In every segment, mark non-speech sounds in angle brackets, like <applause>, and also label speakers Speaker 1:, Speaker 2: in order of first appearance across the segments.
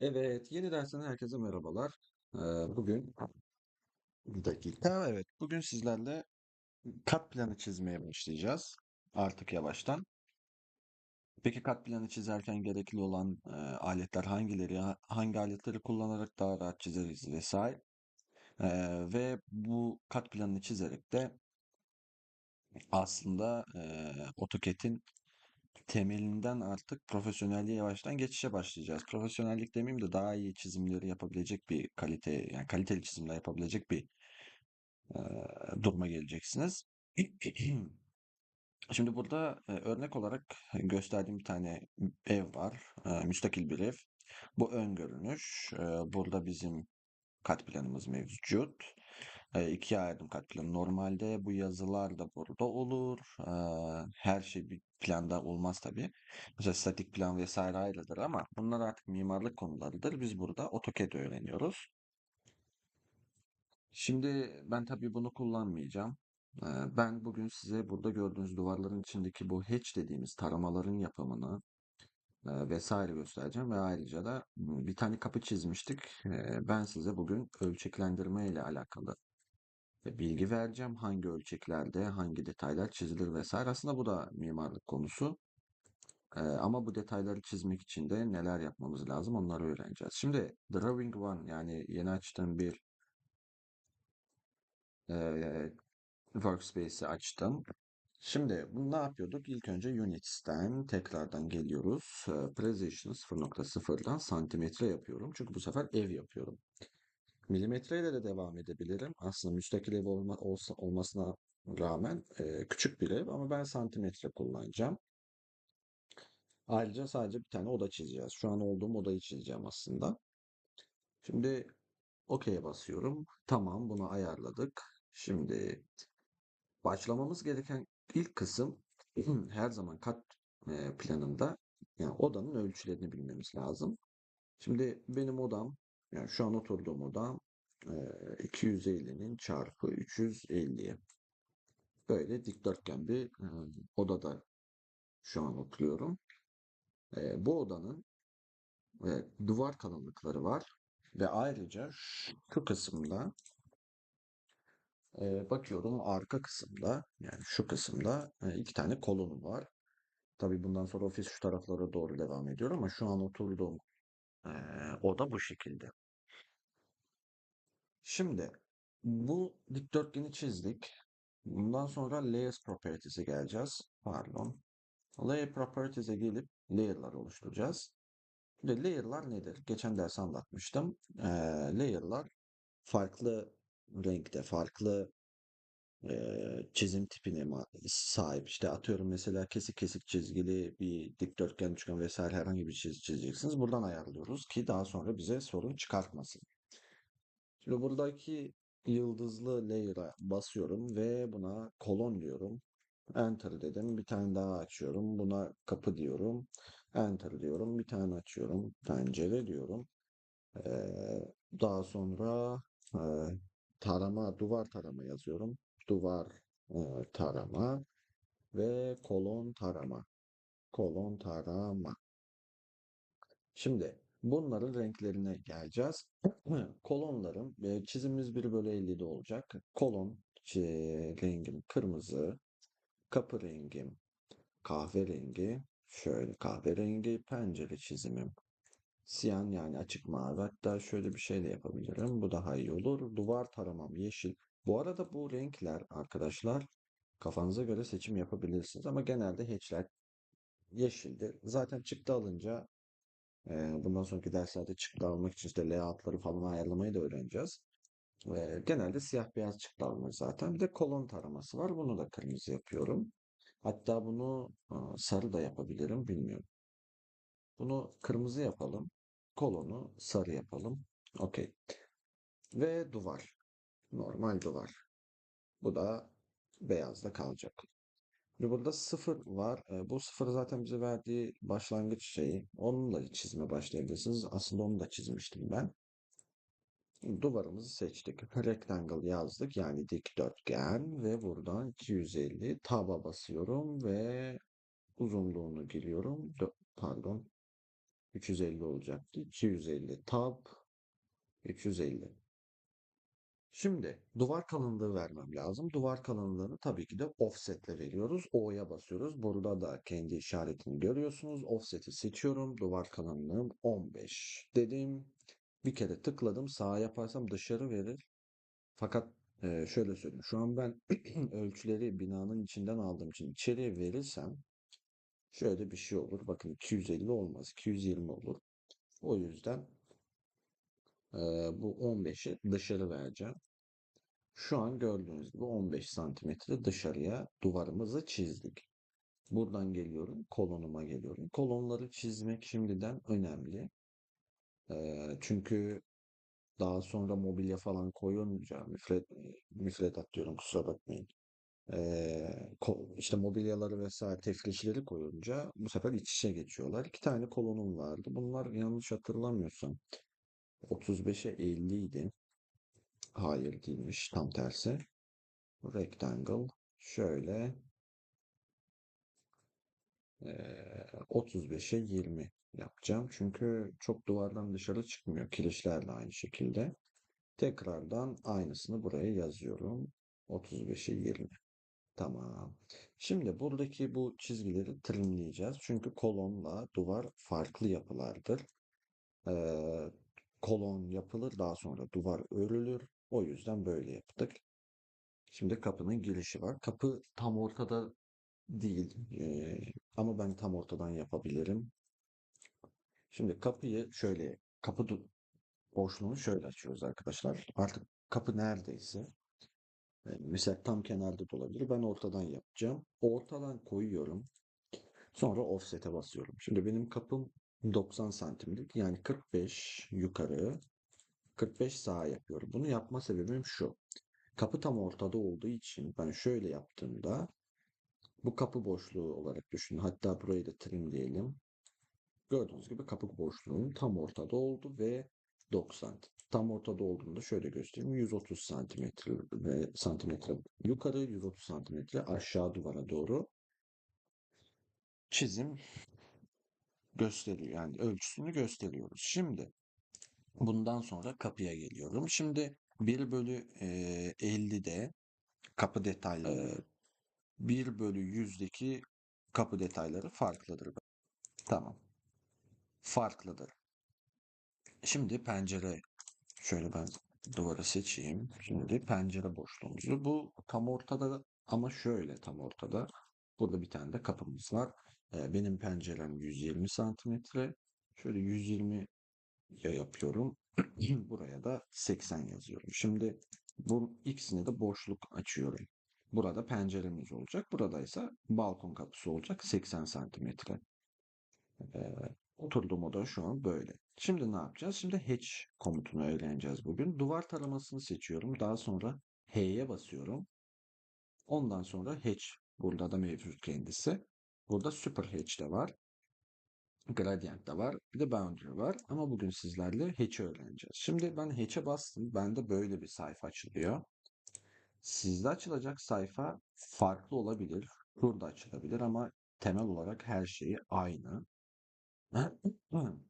Speaker 1: Evet, yeni dersten herkese merhabalar. Bugün bir dakika. Evet, bugün sizlerle kat planı çizmeye başlayacağız. Artık yavaştan. Peki kat planı çizerken gerekli olan aletler hangileri? ha- Hangi aletleri kullanarak daha rahat çizeriz vesaire. Ve bu kat planını çizerek de aslında e, AutoCAD'in temelinden artık profesyonelliğe yavaştan geçişe başlayacağız. Profesyonellik demeyeyim de daha iyi çizimleri yapabilecek bir kalite, yani kaliteli çizimler yapabilecek bir e, duruma geleceksiniz. <clears throat> Şimdi burada e, örnek olarak gösterdiğim bir tane ev var. E, müstakil bir ev. Bu ön görünüş. E, burada bizim kat planımız mevcut. E, ikiye ayırdım kat planı. Normalde bu yazılar da burada olur. E, her şey bir planda olmaz tabii. Mesela statik plan vesaire ayrıdır ama bunlar artık mimarlık konularıdır. Biz burada AutoCAD öğreniyoruz. Şimdi ben tabii bunu kullanmayacağım. Ben bugün size burada gördüğünüz duvarların içindeki bu hatch dediğimiz taramaların yapımını vesaire göstereceğim ve ayrıca da bir tane kapı çizmiştik. Ben size bugün ölçeklendirme ile alakalı bilgi vereceğim. Hangi ölçeklerde hangi detaylar çizilir vesaire. Aslında bu da mimarlık konusu. Ee, Ama bu detayları çizmek için de neler yapmamız lazım onları öğreneceğiz. Şimdi Drawing One yani yeni açtığım bir e, Workspace'i açtım. Şimdi bunu ne yapıyorduk? İlk önce Units'ten tekrardan geliyoruz. Ee, Precision 0.0'dan santimetre yapıyorum. Çünkü bu sefer ev yapıyorum. Milimetreyle de devam edebilirim. Aslında müstakil ev olma, olsa, olmasına rağmen e, küçük bir ev ama ben santimetre kullanacağım. Ayrıca sadece bir tane oda çizeceğiz. Şu an olduğum odayı çizeceğim aslında. Şimdi OK'ye basıyorum. Tamam bunu ayarladık. Şimdi Başlamamız gereken ilk kısım <clears throat> her zaman kat planında yani odanın ölçülerini bilmemiz lazım. Şimdi benim odam yani şu an oturduğum odam e, 250'nin çarpı 350'ye böyle dikdörtgen bir odada şu an oturuyorum. Bu odanın duvar kalınlıkları var ve ayrıca şu kısımda bakıyorum arka kısımda yani şu kısımda iki tane kolonum var. Tabii bundan sonra ofis şu taraflara doğru devam ediyor ama şu an oturduğum eee, oda bu şekilde. Şimdi bu dikdörtgeni çizdik. Bundan sonra Layers Properties'e geleceğiz. Pardon. Layer Properties'e gelip layer'lar oluşturacağız. Şimdi layer'lar nedir? Geçen ders anlatmıştım. Eee layer'lar farklı renkte, farklı çizim tipine sahip. İşte atıyorum mesela kesik kesik çizgili bir dikdörtgen, üçgen vesaire herhangi bir çizgi çizeceksiniz. Buradan ayarlıyoruz ki daha sonra bize sorun çıkartmasın. Şimdi buradaki yıldızlı layer'a basıyorum ve buna kolon diyorum. Enter dedim. Bir tane daha açıyorum. Buna kapı diyorum. Enter diyorum. Bir tane açıyorum. Pencere diyorum. Eee, daha sonra eee, tarama, duvar tarama yazıyorum. Duvar eee, tarama ve kolon tarama. Kolon tarama. Şimdi bunların renklerine geleceğiz. <clears throat> Kolonların e, çizimimiz 1 bölü 50'de olacak. Kolon çi- rengim kırmızı, kapı rengim kahverengi, şöyle kahverengi, pencere çizimim Siyan yani açık mavi. Hatta şöyle bir şey de yapabilirim. Bu daha iyi olur. Duvar taramam yeşil. Bu arada bu renkler arkadaşlar kafanıza göre seçim yapabilirsiniz. Ama genelde hatchler yeşildir. Zaten çıktı alınca e, bundan sonraki derslerde çıktı almak için işte layoutları falan ayarlamayı da öğreneceğiz. E, genelde siyah beyaz çıktı alınır zaten. Bir de kolon taraması var. Bunu da kırmızı yapıyorum. Hatta bunu e, sarı da yapabilirim. Bilmiyorum. Bunu kırmızı yapalım. Kolonu sarı yapalım. Okey. Ve duvar. Normal duvar. Bu da beyazda kalacak. Ve burada sıfır var. Bu sıfır zaten bize verdiği başlangıç şeyi. Onunla çizime başlayabilirsiniz. Aslında onu da çizmiştim ben. Duvarımızı seçtik. Rectangle yazdık. Yani dikdörtgen. Ve buradan 250 taba basıyorum ve uzunluğunu giriyorum. Pardon. 350 olacaktı. 250 tab 350. Şimdi duvar kalınlığı vermem lazım. Duvar kalınlığını tabii ki de offsetle veriyoruz. O'ya basıyoruz. Burada da kendi işaretini görüyorsunuz. Offset'i seçiyorum. Duvar kalınlığım 15 dedim. Bir kere tıkladım. Sağa yaparsam dışarı verir. Fakat şöyle söyleyeyim. Şu an ben <clears throat> ölçüleri binanın içinden aldığım için içeriye verirsem şöyle bir şey olur. Bakın 250 olmaz. 220 olur. O yüzden bu 15'i dışarı vereceğim. Şu an gördüğünüz gibi 15 santimetre dışarıya duvarımızı çizdik. Buradan geliyorum, kolonuma geliyorum. Kolonları çizmek şimdiden önemli. Çünkü daha sonra mobilya falan koyunca, müfred, müfredat diyorum kusura bakmayın. Ee, işte mobilyaları vesaire tefrişleri koyunca bu sefer iç içe geçiyorlar. İki tane kolonum vardı. Bunlar yanlış hatırlamıyorsam 35'e 50 idi. Hayır değilmiş. Tam tersi. Rectangle. Şöyle. eee 35'e 20 yapacağım. Çünkü çok duvardan dışarı çıkmıyor. Kirişler de aynı şekilde. Tekrardan aynısını buraya yazıyorum. 35'e 20. Tamam. Şimdi buradaki bu çizgileri trimleyeceğiz. Çünkü kolonla duvar farklı yapılardır. Eee, kolon yapılır, daha sonra duvar örülür. O yüzden böyle yaptık. Şimdi kapının girişi var. Kapı tam ortada değil. Eee, ama ben tam ortadan yapabilirim. Şimdi kapıyı şöyle, kapı boşluğunu şöyle açıyoruz arkadaşlar. Artık kapı neredeyse. e, Mesela tam kenarda da olabilir. Ben ortadan yapacağım. Ortadan koyuyorum. Sonra offset'e basıyorum. Şimdi benim kapım 90 santimlik. Yani 45 yukarı, 45 sağa yapıyorum. Bunu yapma sebebim şu. Kapı tam ortada olduğu için ben şöyle yaptığımda bu kapı boşluğu olarak düşünün. Hatta burayı da trimleyelim. Gördüğünüz gibi kapı boşluğum tam ortada oldu ve 90. Tam ortada olduğunda şöyle göstereyim. 130 santimetre santimetre yukarı 130 santimetre aşağı duvara doğru çizim gösteriyor. Yani ölçüsünü gösteriyoruz. Şimdi bundan sonra kapıya geliyorum. Şimdi 1 bölü eee, 50'de kapı detayları 1 bölü 100'deki kapı detayları farklıdır. Tamam. Farklıdır. Şimdi pencere şöyle ben duvarı seçeyim. Şimdi pencere boşluğumuzu. Bu tam ortada ama şöyle tam ortada. Burada bir tane de kapımız var. Benim pencerem 120 santimetre. Şöyle 120 ya yapıyorum. <clears throat> Buraya da 80 yazıyorum. Şimdi bu ikisine de boşluk açıyorum. Burada penceremiz olacak. Burada ise balkon kapısı olacak 80 santimetre. Ee, oturduğum oda şu an böyle. Şimdi ne yapacağız? Şimdi hatch komutunu öğreneceğiz bugün. Duvar taramasını seçiyorum. Daha sonra H'ye basıyorum. Ondan sonra hatch burada da mevcut kendisi. Burada super hatch de var. Gradient de var. Bir de boundary var. Ama bugün sizlerle hatch'i öğreneceğiz. Şimdi ben hatch'e bastım. Bende böyle bir sayfa açılıyor. Sizde açılacak sayfa farklı olabilir. Burada açılabilir ama temel olarak her şeyi aynı. <clears throat>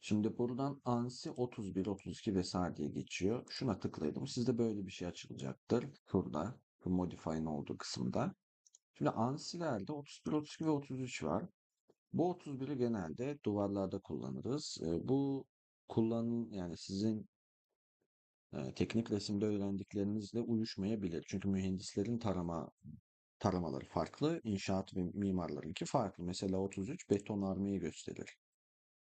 Speaker 1: Şimdi buradan ANSI 31, 32 vesaire diye geçiyor. Şuna tıklayalım. Sizde böyle bir şey açılacaktır. Şurada. Bu Modify'ın olduğu kısımda. Şimdi ANSI'lerde 31, 32 ve 33 var. Bu 31'i genelde duvarlarda kullanırız. Bu kullanım yani sizin teknik resimde öğrendiklerinizle uyuşmayabilir. Çünkü mühendislerin tarama taramaları farklı, inşaat ve mimarlarınki farklı. Mesela 33 betonarmeyi gösterir.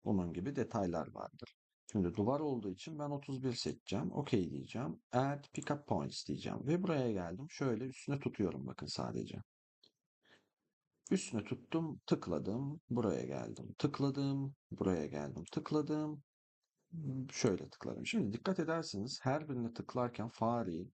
Speaker 1: Bunun gibi detaylar vardır. Şimdi duvar olduğu için ben 31 seçeceğim. OK diyeceğim. Add pickup points diyeceğim. Ve buraya geldim. Şöyle üstüne tutuyorum bakın sadece. Üstüne tuttum, tıkladım, buraya geldim. Tıkladım, buraya geldim. Tıkladım, şöyle tıkladım. Şimdi dikkat ederseniz her birine tıklarken fareyi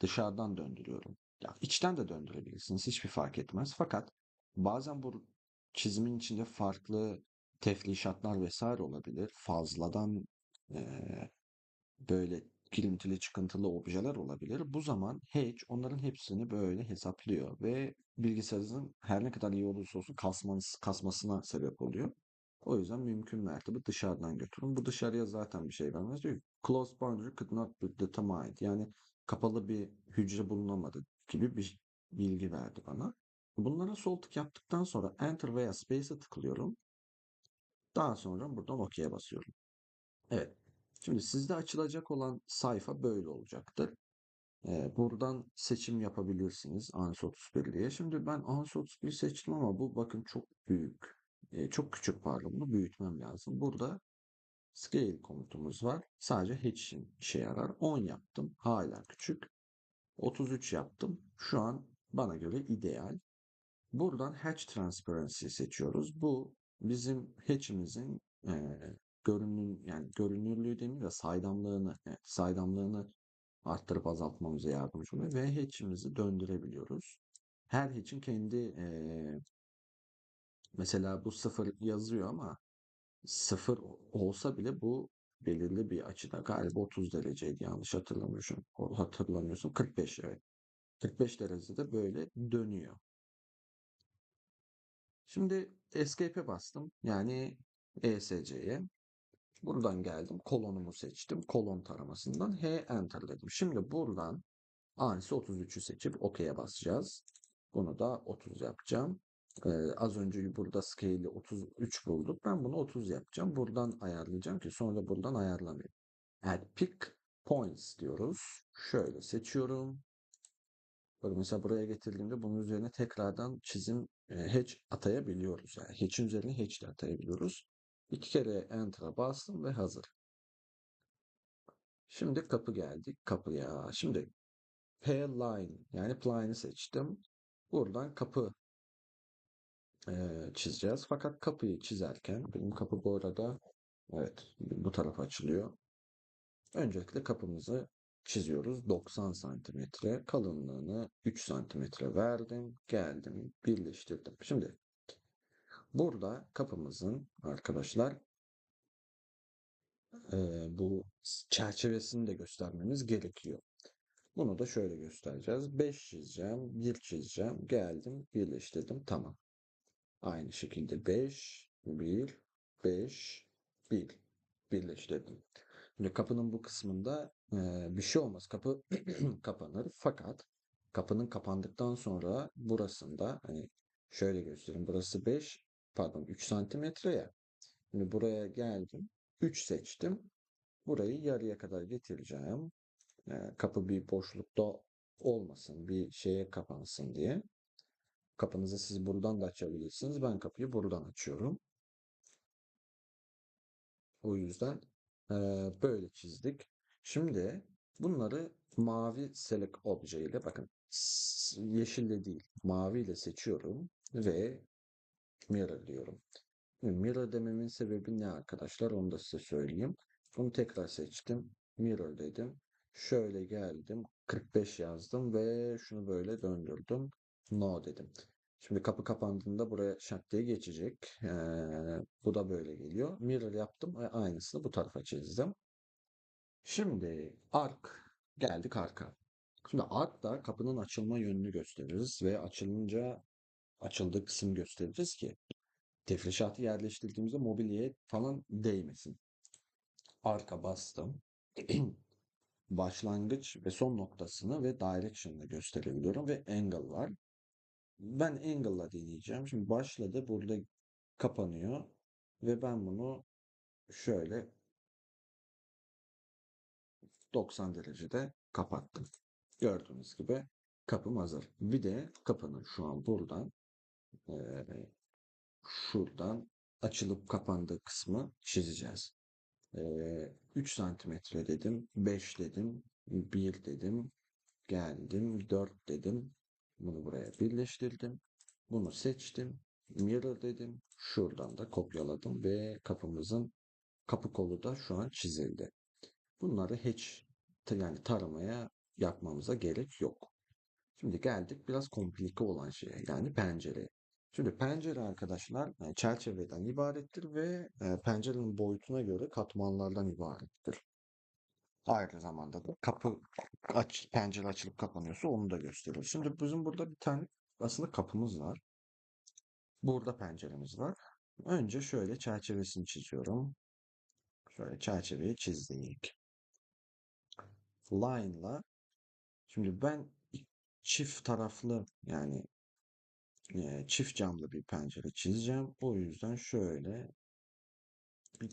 Speaker 1: dışarıdan döndürüyorum. Ya içten de döndürebilirsiniz. Hiçbir fark etmez. Fakat bazen bu çizimin içinde farklı tefrişatlar vesaire olabilir. Fazladan eee, böyle girintili çıkıntılı objeler olabilir. Bu zaman Hatch onların hepsini böyle hesaplıyor ve bilgisayarınızın her ne kadar iyi olursa olsun kasmanız, kasmasına sebep oluyor. O yüzden mümkün mertebe dışarıdan götürün. Bu dışarıya zaten bir şey vermez. Diyor closed boundary could not be determined. Yani kapalı bir hücre bulunamadı gibi bir bilgi verdi bana. Bunlara sol tık yaptıktan sonra Enter veya Space'e tıklıyorum. Daha sonra buradan OK'ye basıyorum. Evet. Şimdi sizde açılacak olan sayfa böyle olacaktır. Ee, buradan seçim yapabilirsiniz ANSI 31 diye. Şimdi ben ANSI 31 seçtim ama bu bakın çok büyük. Ee, çok küçük pardon. Bunu büyütmem lazım. Burada scale komutumuz var. Sadece için işe yarar. 10 yaptım. Hala küçük. 33 yaptım. Şu an bana göre ideal. Buradan Hatch Transparency seçiyoruz. Bu bizim hatch'imizin e, görünüm yani görünürlüğü demeyeyim de saydamlığını yani saydamlığını arttırıp azaltmamıza yardımcı oluyor ve hatch'imizi döndürebiliyoruz. Her hatch'in kendi e, mesela bu sıfır yazıyor ama sıfır olsa bile bu belirli bir açıda galiba 30 dereceydi yanlış hatırlamıyorsun. Hatırlamıyorsun 45 evet. 45 derecede böyle dönüyor. Şimdi Escape'e bastım. Yani ESC'ye. Buradan geldim. Kolonumu seçtim. Kolon taramasından H Enter dedim. Şimdi buradan ANSI 33'ü seçip OK'ye basacağız. Bunu da 30 yapacağım. Ee, az önce burada scale'i 33 bulduk. Ben bunu 30 yapacağım. Buradan ayarlayacağım ki sonra buradan ayarlamayayım. Add pick points diyoruz. Şöyle seçiyorum. Böyle mesela buraya getirdiğimde bunun üzerine tekrardan çizim e, hatch atayabiliyoruz. Yani hatch'in üzerine hatch de atayabiliyoruz. İki kere enter'a bastım ve hazır. Şimdi kapı geldik. Kapıya. Şimdi P line yani pline'ı seçtim. Buradan kapı e, çizeceğiz. Fakat kapıyı çizerken benim kapı bu arada evet bu tarafa açılıyor. Öncelikle kapımızı çiziyoruz. 90 santimetre kalınlığını 3 santimetre verdim. Geldim birleştirdim. Şimdi burada kapımızın arkadaşlar e, bu çerçevesini de göstermemiz gerekiyor. Bunu da şöyle göstereceğiz. 5 çizeceğim, 1 çizeceğim. Geldim, birleştirdim. Tamam. Aynı şekilde 5, 1, 5, 1 birleştirdim. Şimdi kapının bu kısmında e, bir şey olmaz. Kapı <clears throat> kapanır. Fakat kapının kapandıktan sonra burasında hani şöyle göstereyim. Burası 5 pardon 3 santimetre ya. Şimdi buraya geldim. 3 seçtim. Burayı yarıya kadar getireceğim. E, kapı bir boşlukta olmasın. Bir şeye kapansın diye. Kapınızı siz buradan da açabilirsiniz. Ben kapıyı buradan açıyorum. O yüzden böyle çizdik. Şimdi bunları mavi select obje ile bakın yeşille değil mavi ile seçiyorum ve mirror diyorum. Mirror dememin sebebi ne arkadaşlar onu da size söyleyeyim. Bunu tekrar seçtim. Mirror dedim. Şöyle geldim. 45 yazdım ve şunu böyle döndürdüm. No dedim. Şimdi kapı kapandığında buraya şak diye geçecek. Ee, bu da böyle geliyor. Mirror yaptım ve aynısını bu tarafa çizdim. Şimdi ark geldik arka. Şimdi ark da kapının açılma yönünü gösteririz ve açılınca açıldığı kısım gösteririz ki tefrişatı yerleştirdiğimizde mobilyaya falan değmesin. Arka bastım. <clears throat> Başlangıç ve son noktasını ve direction'ını gösterebiliyorum ve angle var. Ben angle'la deneyeceğim. Şimdi başladı. Burada kapanıyor. Ve ben bunu şöyle 90 derecede kapattım. Gördüğünüz gibi kapım hazır. Bir de kapının şu an buradan şuradan açılıp kapandığı kısmı çizeceğiz. E, 3 santimetre dedim, 5 dedim, 1 dedim, geldim, 4 dedim, bunu buraya birleştirdim. Bunu seçtim. Mirror dedim. Şuradan da kopyaladım ve kapımızın kapı kolu da şu an çizildi. Bunları hiç yani taramaya yapmamıza gerek yok. Şimdi geldik biraz komplike olan şeye yani pencere. Şimdi pencere arkadaşlar çerçeveden ibarettir ve e, pencerenin boyutuna göre katmanlardan ibarettir. Aynı zamanda da kapı aç, pencere açılıp kapanıyorsa onu da gösteriyor. Şimdi bizim burada bir tane aslında kapımız var. Burada penceremiz var. Önce şöyle çerçevesini çiziyorum. Şöyle çerçeveyi çizdik. Line'la şimdi ben çift taraflı yani çift camlı bir pencere çizeceğim. O yüzden şöyle bir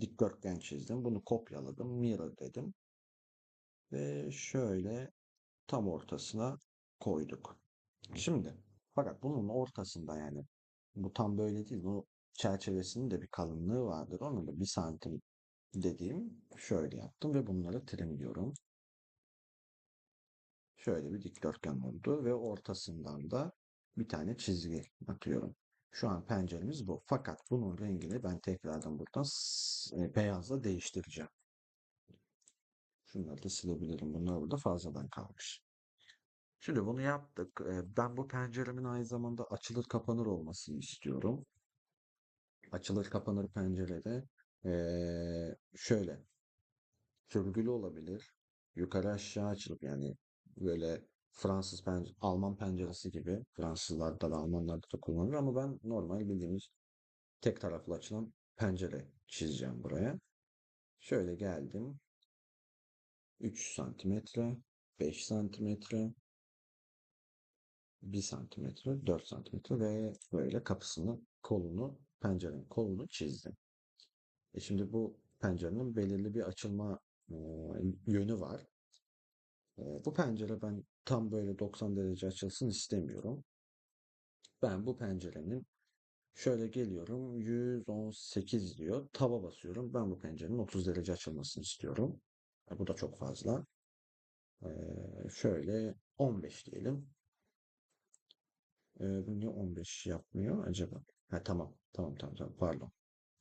Speaker 1: dikdörtgen çizdim. Bunu kopyaladım. Mirror dedim. Ve şöyle tam ortasına koyduk. Şimdi fakat bunun ortasında yani bu tam böyle değil. Bu çerçevesinin de bir kalınlığı vardır. Onu da bir santim dediğim şöyle yaptım ve bunları trimliyorum. Şöyle bir dikdörtgen oldu ve ortasından da bir tane çizgi atıyorum. Şu an penceremiz bu. Fakat bunun rengini ben tekrardan buradan e, beyazla değiştireceğim. Şunları da silebilirim. Bunlar burada fazladan kalmış. Şimdi bunu yaptık. E, Ben bu penceremin aynı zamanda açılır kapanır olmasını istiyorum. Açılır kapanır pencerede e, şöyle sürgülü olabilir. Yukarı aşağı açılıp yani böyle Fransız pencere, Alman penceresi gibi Fransızlarda da Almanlarda da kullanılır ama ben normal bildiğimiz tek taraflı açılan pencere çizeceğim buraya. Şöyle geldim. 3 santimetre, 5 santimetre, 1 santimetre, 4 santimetre ve böyle kapısını, kolunu, pencerenin kolunu çizdim. E şimdi bu pencerenin belirli bir açılma e, yönü var. E, bu pencere ben tam böyle 90 derece açılsın istemiyorum. Ben bu pencerenin şöyle geliyorum 118 diyor. Taba basıyorum. Ben bu pencerenin 30 derece açılmasını istiyorum. E, bu da çok fazla. E, şöyle 15 diyelim. E, bu niye 15 yapmıyor acaba? Ha tamam. Tamam tamam tamam. Pardon.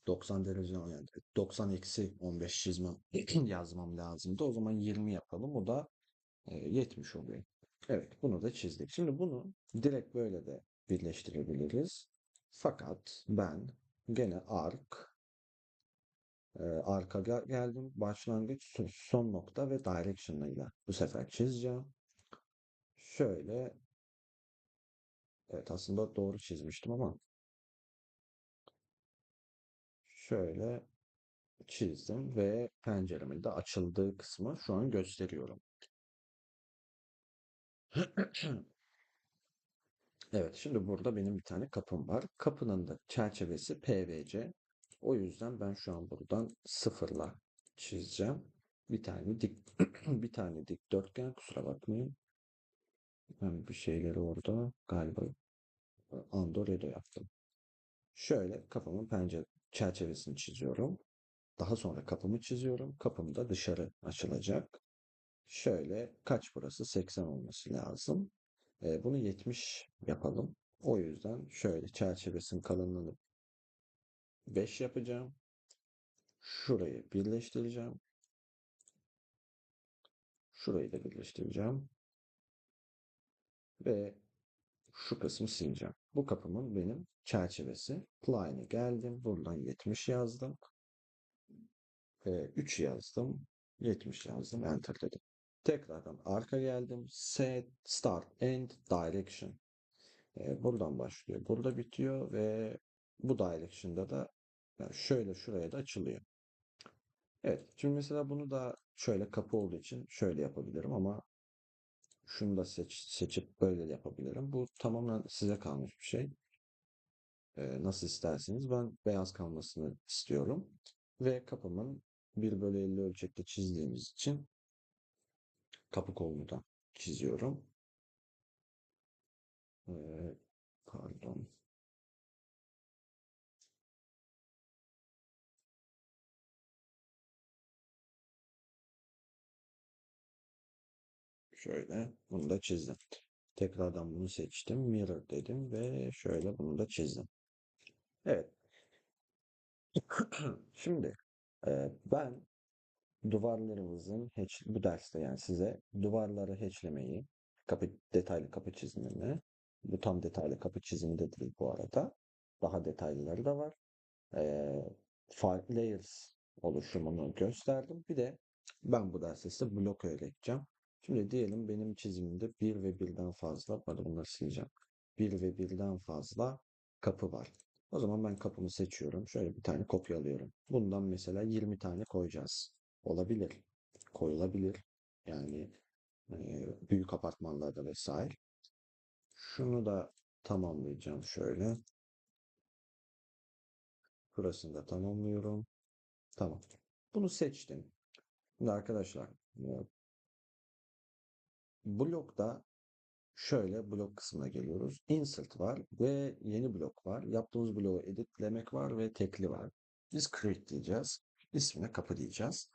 Speaker 1: 90 derece yani 90 eksi 15 çizmem <clears throat> yazmam lazımdı. O zaman 20 yapalım. O da e, 70 oluyor. Evet bunu da çizdik. Şimdi bunu direkt böyle de birleştirebiliriz. Fakat ben gene arc e, arka gel- geldim. Başlangıç son- nokta ve direction ile bu sefer çizeceğim. Şöyle evet aslında doğru çizmiştim ama şöyle çizdim ve penceremin de açıldığı kısmı şu an gösteriyorum. <clears throat> Evet, şimdi burada benim bir tane kapım var. Kapının da çerçevesi PVC. O yüzden ben şu an buradan sıfırla çizeceğim. Bir tane dik <clears throat> bir tane dikdörtgen kusura bakmayın. Ben bir şeyleri orada galiba Andoredo yaptım. Şöyle kapımın pencere çerçevesini çiziyorum. Daha sonra kapımı çiziyorum. Kapım da dışarı açılacak. Şöyle kaç burası? 80 olması lazım. E, bunu 70 yapalım. O yüzden şöyle çerçevesinin kalınlığını 5 yapacağım. Şurayı birleştireceğim. Şurayı da birleştireceğim. Ve şu kısmı sileceğim. Bu kapımın benim çerçevesi. Line'e geldim. Buradan 70 yazdım. E, 3 yazdım. 70 yazdım. Enter dedim. Tekrardan arka geldim. Set, start, end, direction. E, buradan başlıyor. Burada bitiyor ve bu direction'da da yani şöyle şuraya da açılıyor. Evet. Şimdi mesela bunu da şöyle kapı olduğu için şöyle yapabilirim ama şunu da seç, seçip böyle de yapabilirim. Bu tamamen size kalmış bir şey. E, nasıl isterseniz. Ben beyaz kalmasını istiyorum. Ve kapımın 1 bölü 50 ölçekte çizdiğimiz için kapı kolunu çiziyorum. E, pardon. Şöyle bunu da çizdim. Tekrardan bunu seçtim. Mirror dedim ve şöyle bunu da çizdim. Evet. <clears throat> Şimdi e, ben duvarlarımızın hatch, bu derste yani size duvarları hatchlemeyi, kapı, detaylı kapı çizimini, bu tam detaylı kapı çizimi de değil bu arada. Daha detaylıları da var. E, farklı layers oluşumunu gösterdim. Bir de ben bu derste size blok öğreteceğim. Şimdi diyelim benim çizimimde bir ve birden fazla, pardon bunları sileceğim. Bir ve birden fazla kapı var. O zaman ben kapımı seçiyorum. Şöyle bir tane kopyalıyorum. Bundan mesela 20 tane koyacağız. Olabilir. Koyulabilir. Yani büyük apartmanlarda vesaire. Şunu da tamamlayacağım şöyle. Burasını da tamamlıyorum. Tamam. Bunu seçtim. Şimdi arkadaşlar blokta şöyle blok kısmına geliyoruz. Insert var ve yeni blok var. Yaptığımız bloğu editlemek var ve tekli var. Biz create diyeceğiz. İsmine kapı diyeceğiz.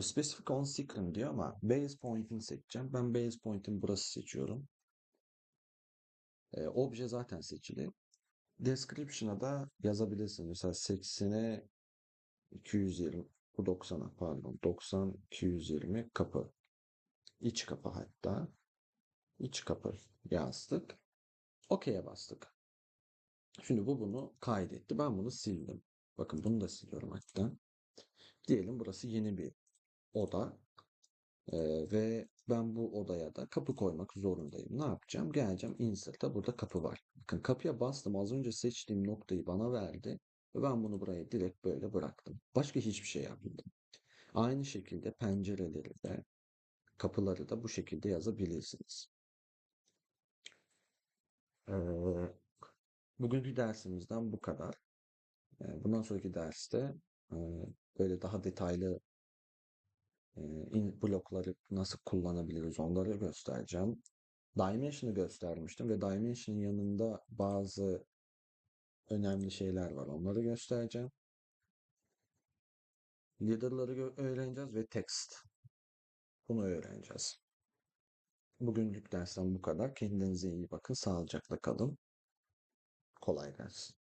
Speaker 1: Specific on secret diyor ama base point'ini seçeceğim. Ben base point'in burası seçiyorum. E, obje zaten seçili. Description'a da yazabilirsin. Mesela 80'e 220 bu 90'a pardon 90 220 kapı. İç kapı hatta. İç kapı yazdık. OK'ye bastık. Şimdi bu bunu kaydetti. Ben bunu sildim. Bakın bunu da siliyorum hatta. Diyelim burası yeni bir oda. Ee, ve ben bu odaya da kapı koymak zorundayım. Ne yapacağım? Geleceğim insert'a burada kapı var. Bakın kapıya bastım. Az önce seçtiğim noktayı bana verdi. Ve ben bunu buraya direkt böyle bıraktım. Başka hiçbir şey yapmadım. Aynı şekilde pencereleri de kapıları da bu şekilde yazabilirsiniz. Ee, bugünkü dersimizden bu kadar. Bundan sonraki derste e, böyle daha detaylı in- blokları nasıl kullanabiliriz onları göstereceğim. Dimension'ı göstermiştim ve Dimension'ın yanında bazı önemli şeyler var. Onları göstereceğim. Leader'ları öğreneceğiz ve text. Bunu öğreneceğiz. Bugünlük dersten bu kadar. Kendinize iyi bakın. Sağlıcakla kalın. Kolay gelsin.